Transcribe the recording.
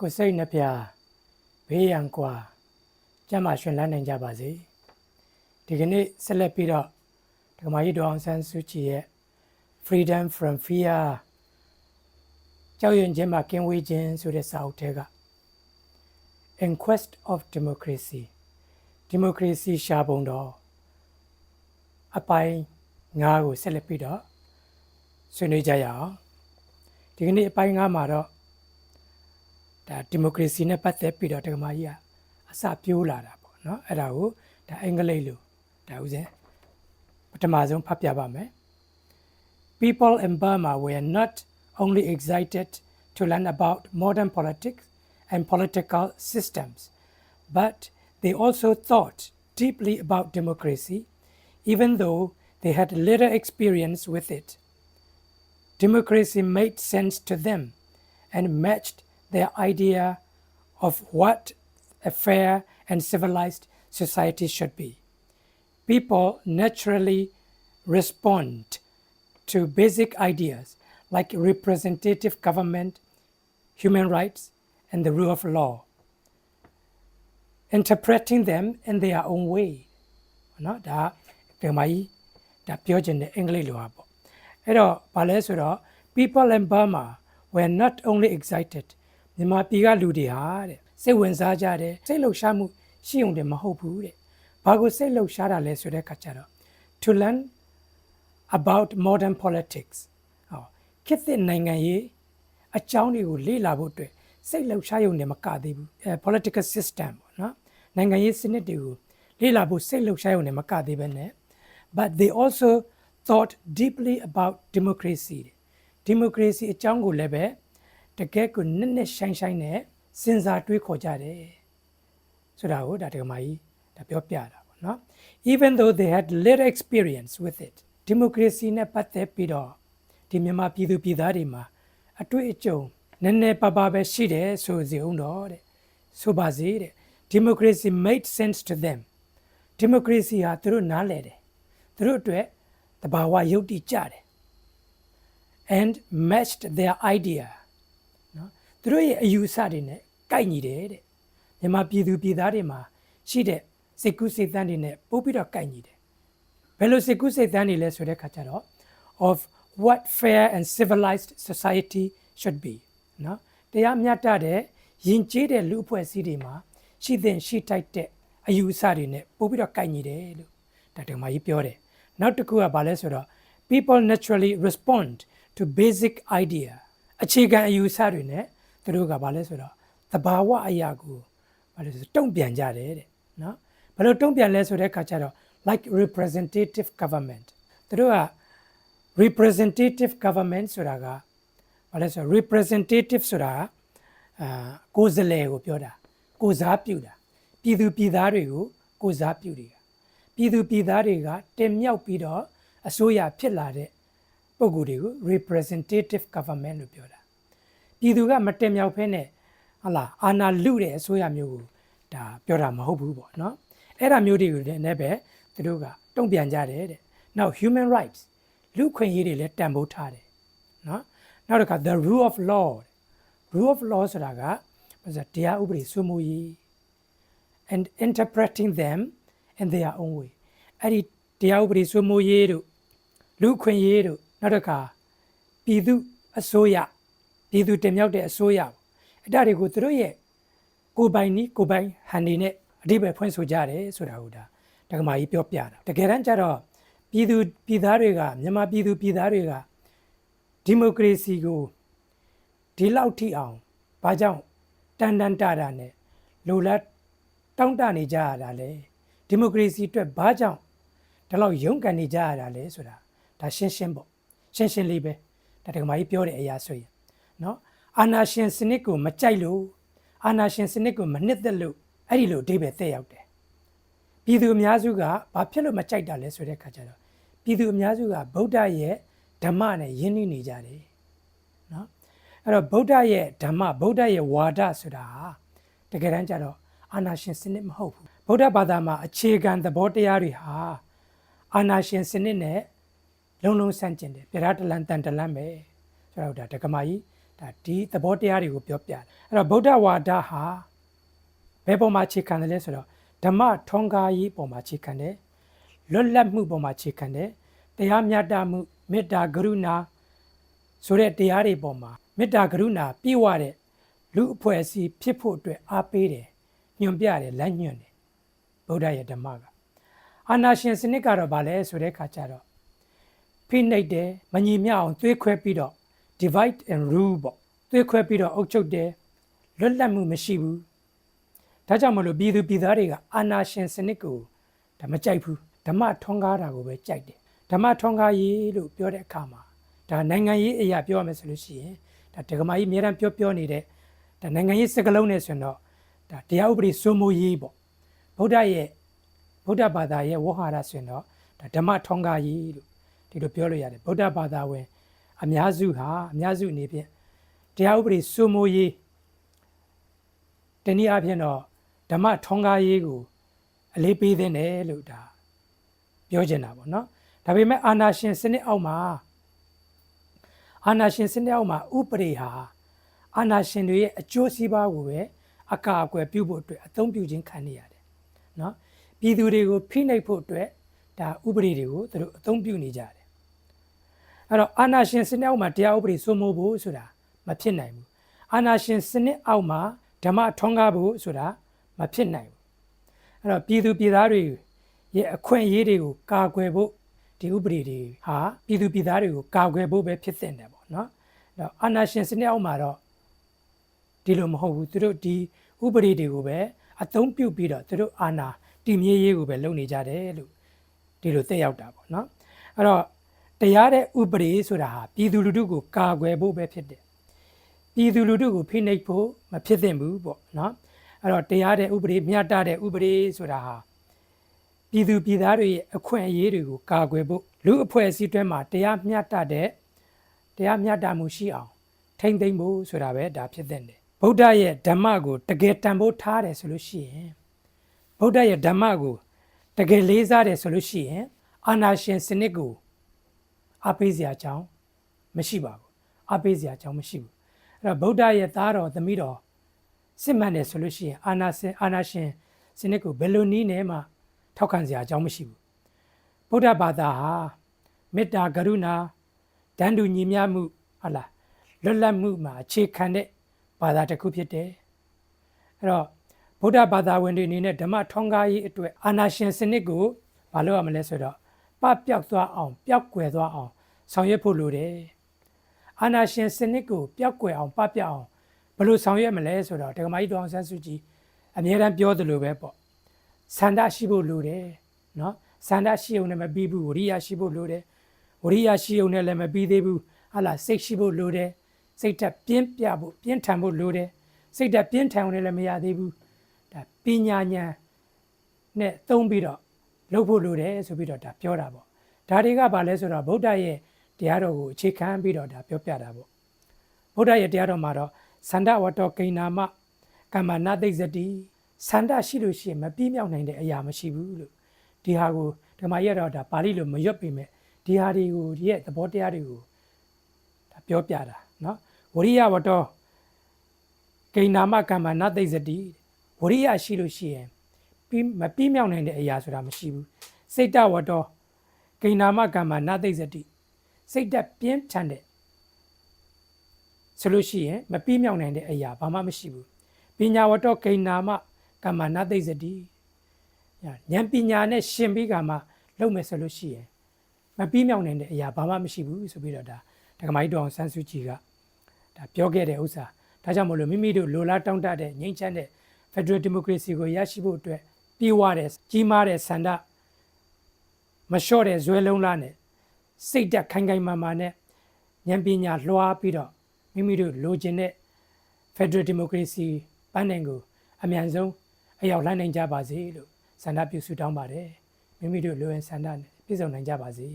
ကိုယ်စိတ်နှပြဘေးရန်ကွာကျမ်းမာရှင်လန်းနိုင်ကြပါစေဒီကနေ့ဆက်လက်ပြီးတော့ဒကမာကြီးဒေါအောင်ဆန်းစုကြည်ရဲ့ Freedom from Fear ကြောက်ရွံ့ခြင်းမှကင်းဝေးခြင်းဆိုတဲ့စာအုပ်ထဲက In Quest of Democracy Democracy ရှာပုံတော်အပိုင်း9ကိုဆက်လက်ပြီးတော့ဆွေးနွေးကြရအောင်ဒီကနေ့အပိုင်း9မှာတော့ ဒါဒီမိုကရေစီနဲ့ပတ်သက်ပြီးတော့ဒကမာကြီးကအစပြိုးလာတာပေါ့နော်အဲ့ဒါကိုဒါအင်္ဂလိပ်လိုဒါဥစဉ်ပထမဆုံးဖတ်ပြပါမယ် People in Burma were not only excited to learn about modern politics and political systems, but they also thought deeply about democracy, even though they had little experience with it. Democracy made sense to them and matched their idea of what a fair and civilized society should be. People naturally respond to basic ideas like representative government, human rights, and the rule of law, interpreting them in their own way. နော်ဒါဒီမှာကြီးဒါပြောချင်တဲ့အင်္ဂလိပ်လိုပါပေါ့အဲ့တော့ဘာလဲဆိုတော့ people in Burma were not only excited မြန်မာပြည်ကလူတွေဟာတဲ့စိတ်ဝင်စားကြတယ်စိတ်လှုပ်ရှားမှုရှိုံတယ်မဟုတ်ဘူးတဲ့ဘာကိုစိတ်လှုပ်ရှားတာလဲဆိုတဲ့အခါကျတော့ to learn about modern politics ဟောခေတ်သစ်နိုင်ငံရေးအကြောင်းတွေကိုလေ့လာဖို့အတွက်စိတ်လှုပ်ရှားရုံနဲ့မကသေးဘူးအဲ political system ပေါ့နော်နိုင်ငံရေးစနစ်တွေကိုလေ့လာဖို့စိတ်လှုပ်ရှားရုံနဲ့မကသေးပဲနဲ့ but they also thought deeply about democracy democracy အကြောင်းကိုလည်းပဲ တကယ်ကိုနစ်နစ်ရှိုင်းရှိုင်းနဲ့စဉ်းစားတွေးခေါ်ကြတယ်ဆိုတာကိုဒါတက္ကမကြီးဒါပြောပြတာပေါ့နော် even though they had little experience with it democracy နဲ့ပတ်သက်ပြီးတော့ဒီမြန်မာပြည်သူပြည်သားတွေမှာအတွေ့အကြုံနည်းနည်းပါးပါးပဲရှိတယ်ဆိုစီအောင်တော့တဲ့ဆိုပါစေတဲ့ democracy made sense to them democracy ဟာသူတို့နားလည်တယ်သူတို့အတွက်တဘာဝယုတ်တိကြတယ် and matched their idea နော် သူတို့ရဲ့အယူအဆတွေနဲ့ကိုက်ညီတယ်တဲ့မြန်မာပြည်သူပြည်သားတွေမှာရှိတဲ့စိတ်ကူးစိတ်သန်းတွေနဲ့ပို့ပြီးတော့ကိုက်ညီတယ်ဘယ်လိုစိတ်ကူးစိတ်သန်းတွေလဲဆိုတဲ့ခါကျတော့ of what fair and civilized society should be နော်တရားမျှတတဲ့ယဉ်ကျေးတဲ့လူအဖွဲ့အစည်းတွေမှာရှိတဲ့ရှိထိုက်တဲ့အယူအဆတွေနဲ့ပို့ပြီးတော့ကိုက်ညီတယ်လို့ဒါတကမာကြီးပြောတယ်နောက်တစ်ခုကဘာလဲဆိုတော့ people naturally respond to basic idea အခြေခံအယူအဆတွေနဲ့ သူတို့ကဘာလဲဆိုတော့သဘာဝအရာကိုဘာလဲဆိုတုံ့ပြန်ကြတယ်တဲ့နော်ဘယ်လိုတုံ့ပြန်လဲဆိုတဲ့အခါကျတော့ like representative government သူတို့က representative government ဆိုတာကဘာလဲဆိုတော့ representative ဆိုတာအာကိုယ်စားလှယ်ကိုပြောတာကိုယ်စားပြုတာပြည်သူပြည်သားတွေကိုကိုယ်စားပြုတယ်ပြည်သူပြည်သားတွေကတင်မြှောက်ပြီးတော့အစိုးရဖြစ်လာတဲ့ပုံကိုယ်တွေကို representative government လို့ပြောတာ ပြည်သူကမတင်မြှောက်ဖဲနဲ့ဟလာအာဏာလုတဲ့အစိုးရမျိုးကိုဒါပြောတာမဟုတ်ဘူးပေါ့နော်အဲ့ဒါမျိုးတွေကိုလည်းပဲသူတို့ကတုံ့ပြန်ကြတယ်တဲ့နောက် human rights လူခွင့်ရေးတွေလည်းတန်ဖိုးထားတယ်နော်နောက်တစ်ခါ the rule of law rule of law ဆိုတာကဘာလဲတရားဥပဒေစိုးမိုးရေး and interpreting them in their own way အဲ့ဒီတရားဥပဒေစိုးမိုးရေးတို့လူခွင့်ရေးတို့နောက်တစ်ခါပြည်သူအစိုးရ ပြည်သူတင်မြှောက်တဲ့အစိုးရအဲ့ဒါတွေကိုသူတို့ရဲ့ကိုယ်ပိုင်နီးကိုယ်ပိုင်ဟန်နေနဲ့အဓိပ္ပာယ်ဖွင့်ဆိုကြတယ်ဆိုတာဟုတ်တာတက္ကမကြီးပြောပြတာတကယ်တမ်းကျတော့ပြည်သူပြည်သားတွေကမြန်မာပြည်သူပြည်သားတွေကဒီမိုကရေစီကိုဒီလောက်ထိအောင်ဘာကြောင့်တန်တန်တာတာနဲ့လိုလားတောင့်တနေကြရတာလဲဒီမိုကရေစီအတွက်ဘာကြောင့်ဒီလောက်ရုန်းကန်နေကြရတာလဲဆိုတာဒါရှင်းရှင်းပေါ့ရှင်းရှင်းလေးပဲဒါတက္ကမကြီးပြောတဲ့အရာဆိုရင် နော်အာနာရှင်စနစ်ကိုမကြိုက်လို့အာနာရှင်စနစ်ကိုမနှစ်သက်လို့အဲ့ဒီလိုအဓိပ္ပာယ်သက်ရောက်တယ်ပြည်သူအများစုကဘာဖြစ်လို့မကြိုက်တာလဲဆိုတဲ့အခါကျတော့ပြည်သူအများစုကဗုဒ္ဓရဲ့ဓမ္မနဲ့ယဉ်ညွတ်နေကြတယ်နော်အဲ့တော့ဗုဒ္ဓရဲ့ဓမ္မဗုဒ္ဓရဲ့ဝါဒဆိုတာတကယ်တမ်းကျတော့အာနာရှင်စနစ်မဟုတ်ဘူးဗုဒ္ဓဘာသာမှာအခြေခံသဘောတရားတွေဟာအာနာရှင်စနစ်နဲ့လုံးလုံးဆန့်ကျင်တယ်ပြရတလန်တန်တလန်ပဲဆိုတော့ဒါဒကမာကြီး ဒါဒီသဘောတရားတွေကိုပြောပြတယ်အဲ့တော့ဗုဒ္ဓဝါဒဟာဘယ်ပေါ်မှာခြေခံတယ်လဲဆိုတော့ဓမ္မထွန်းကားရေးပေါ်မှာခြေခံတယ်လွတ်လပ်မှုပေါ်မှာခြေခံတယ်တရားမျှတမှုမေတ္တာကရုဏာဆိုတဲ့တရားတွေပေါ်မှာမေတ္တာကရုဏာပြည့်ဝတဲ့လူအဖွဲ့အစည်းဖြစ်ဖို့အတွက်အားပေးတယ်ညွှန်ပြတယ်လမ်းညွှန်တယ်ဗုဒ္ဓရဲ့ဓမ္မကအာနာရှင်စနစ်ကတော့ဗာလဲဆိုတဲ့အခါကျတော့ဖိနှိပ်တယ်မညီမျှအောင်သွေးခွဲပြီးတော့ divide and rule ပေါ့သွေးခွဲပြီးတော့အုပ်ချုပ်တယ်လွတ်လပ်မှုမရှိဘူးဒါကြောင့်မလို့ပြည်သူပြည်သားတွေကအာနာရှင်စနစ်ကိုဒါမကြိုက်ဘူးဓမ္မထွန်းကားတာကိုပဲကြိုက်တယ်ဓမ္မထွန်းကားရေးလို့ပြောတဲ့အခါမှာဒါနိုင်ငံရေးအရာပြောရမယ်ဆိုလို့ရှိရင်ဒါဒကမာကြီးအများတန်းပြောပြောနေတဲ့ဒါနိုင်ငံရေးစကားလုံးနဲ့ဆိုရင်တော့ဒါတရားဥပဒေစိုးမိုးရေးပေါ့ဗုဒ္ဓရဲ့ဗုဒ္ဓဘာသာရဲ့ဝဟဟာရဆိုရင်တော့ဒါဓမ္မထွန်းကားရေးလို့ဒီလိုပြောလို့ရတယ်ဗုဒ္ဓဘာသာဝင် အများစုဟာအများစုအနေဖြင့်တရားဥပဒေစိုးမိုးရေးတနည်းအားဖြင့်တော့ဓမ္မထွန်းကားရေးကိုအလေးပေးသင့်တယ်လို့ဒါပြောချင်တာပေါ့နော်ဒါပေမဲ့အာနာရှင်စနစ်အောက်မှာအာနာရှင်စနစ်အောက်မှာဥပဒေဟာအာနာရှင်တွေရဲ့အကျိုးစီးပွားကိုပဲအကာအကွယ်ပြုဖို့အတွက်အသုံးပြုခြင်းခံနေရတယ်နော်ပြည်သူတွေကိုဖိနှိပ်ဖို့အတွက်ဒါဥပဒေတွေကိုသူတို့အသုံးပြုနေကြတယ် အဲ့တော့အာနာရှင်စနစ်အောက်မှာတရားဥပဒေစိုးမိုးဖို့ဆိုတာမဖြစ်နိုင်ဘူးအာနာရှင်စနစ်အောက်မှာဓမ္မထွန်းကားဖို့ဆိုတာမဖြစ်နိုင်ဘူးအဲ့တော့ပြည်သူပြည်သားတွေရဲ့အခွင့်အရေးတွေကိုကာကွယ်ဖို့ဒီဥပဒေတွေဟာပြည်သူပြည်သားတွေကိုကာကွယ်ဖို့ပဲဖြစ်သင့်တယ်ပေါ့နော်အဲ့တော့အာနာရှင်စနစ်အောက်မှာတော့ဒီလိုမဟုတ်ဘူးသူတို့ဒီဥပဒေတွေကိုပဲအသုံးပြုပြီးတော့သူတို့အာဏာတည်မြဲရေးကိုပဲလုပ်နေကြတယ်လို့ဒီလိုသိရောက်တာပေါ့နော်အဲ့တော့ တရားတဲ့ဥပဒေဆိုတာဟာပြည်သူလူထုကိုကာကွယ်ဖို့ပဲဖြစ်တယ်ပြည်သူလူထုကိုဖိနှိပ်ဖို့မဖြစ်သင့်ဘူးပေါ့နော်အဲ့တော့တရားတဲ့ဥပဒေမျှတတဲ့ဥပဒေဆိုတာဟာပြည်သူပြည်သားတွေရဲ့အခွင့်အရေးတွေကိုကာကွယ်ဖို့လူအဖွဲ့အစည်းတွဲမှာတရားမျှတတဲ့တရားမျှတမှုရှိအောင်ထိမ့်သိမ့်ဖို့ဆိုတာပဲဒါဖြစ်တဲ့တယ်ဗုဒ္ဓရဲ့ဓမ္မကိုတကယ်တန်ဖိုးထားတယ်ဆိုလို့ရှိရင်ဗုဒ္ဓရဲ့ဓမ္မကိုတကယ်လေးစားတယ်ဆိုလို့ရှိရင်အာနာရှင်စနစ်ကို အားပေးစရာအကြောင်းမရှိပါဘူးအားပေးစရာအကြောင်းမရှိဘူးအဲ့တော့ဗုဒ္ဓရဲ့သားတော်သမီးတော်စစ်မှန်တယ်ဆိုလို့ရှိရင်အာနာရှင်အာနာရှင်စနစ်ကိုဘယ်လိုနည်းနဲ့မှထောက်ခံစရာအကြောင်းမရှိဘူးဗုဒ္ဓဘာသာဟာမေတ္တာကရုဏာတန်တူညီမျှမှုဟုတ်လားလွတ်လပ်မှုမှာအခြေခံတဲ့ဘာသာတစ်ခုဖြစ်တယ်အဲ့တော့ဗုဒ္ဓဘာသာဝင်တွေအနေနဲ့ဓမ္မထွန်းကားရေးအတွက်အာနာရှင်စနစ်ကိုမလုပ်ရမလဲဆိုတော့ ပပျောက်သွားအောင်ပျောက်ကွယ်သွားအောင်ဆောင်ရွက်ဖို့လိုတယ်အာနာရှင်စနစ်ကိုပျောက်ကွယ်အောင်ပပျောက်အောင်ဘယ်လိုဆောင်ရွက်မလဲဆိုတော့ဒကမာကြီးတော်အောင်ဆန်းစုကြည်အမြဲတမ်းပြောသလိုပဲပေါ့ဆန္ဒရှိဖို့လိုတယ်နော်ဆန္ဒရှိုံနဲ့မပြီးဘူးဝရိယရှိဖို့လိုတယ်ဝရိယရှိုံနဲ့လည်းမပြီးသေးဘူးဟာလာစိတ်ရှိဖို့လိုတယ်စိတ်ဓာတ်ပြင်းပြဖို့ပြင်းထန်ဖို့လိုတယ်စိတ်ဓာတ်ပြင်းထန်အောင်လည်းမရသေးဘူးဒါပညာဉာဏ်နဲ့သုံးပြီးတော့ လုပ်ဖို့လိုတယ်ဆိုပြီးတော့ဒါပြောတာပေါ့ဒါတွေကဘာလဲဆိုတော့ဗုဒ္ဓရဲ့တရားတော်ကိုအခြေခံပြီးတော့ဒါပြောပြတာပေါ့ဗုဒ္ဓရဲ့တရားတော်မှာတော့သန္တဝတ္တကိဏာမကမ္မနာသိဇတိသန္တရှိလို့ရှိရင်မပြီးမြောက်နိုင်တဲ့အရာမရှိဘူးလို့ဒီဟာကိုဓမ္မရတော့ဒါပါဠိလိုမရွတ်ပေမဲ့ဒီဟာတွေကိုဒီရဲ့သဘောတရားတွေကိုဒါပြောပြတာเนาะဝရိယဝတ္တကိဏာမကမ္မနာသိဇတိဝရိယရှိလို့ရှိရင် ပြီးမပြီးမြောက်နိုင်တဲ့အရာဆိုတာမရှိဘူးစိတ်တဝတ္တဂိဏာမကမ္မနာသိဇတိစိတ်တက်ပြင်းထန်တဲ့ဆိုလို့ရှိရင်မပြီးမြောက်နိုင်တဲ့အရာဘာမှမရှိဘူးပညာဝတ္တဂိဏာမကမ္မနာသိဇတိဉာဏ်ပညာနဲ့ရှင်ပြီးကမှလုပ်မယ်ဆိုလို့ရှိရင်မပြီးမြောက်နိုင်တဲ့အရာဘာမှမရှိဘူးဆိုပြီးတော့ဒါဒကမာကြီးတော်ဆန်းစုကြည်ကဒါပြောခဲ့တဲ့ဥစ္စာဒါကြောင့်မလို့မိမိတို့လိုလားတောင်းတတဲ့ငြိမ်းချမ်းတဲ့ Federal Democracy ကိုရရှိဖို့အတွက် ပြေဝတဲ့ကြီးမားတဲ့ဆန္ဒမလျှော့တဲ့ဇွဲလုံးလားနဲ့စိတ်တက်ခိုင်ခိုင်မာမာနဲ့ဉာဏ်ပညာလွှားပြီးတော့မိမိတို့လိုချင်တဲ့ Federal Democracy ပန်းနိုင်ကိုအမြန်ဆုံးအရောက်လှမ်းနိုင်ကြပါစေလို့ဆန္ဒပြုဆုတောင်းပါတယ်မိမိတို့လိုရင်ဆန္ဒနဲ့ပြည့်စုံနိုင်ကြပါစေ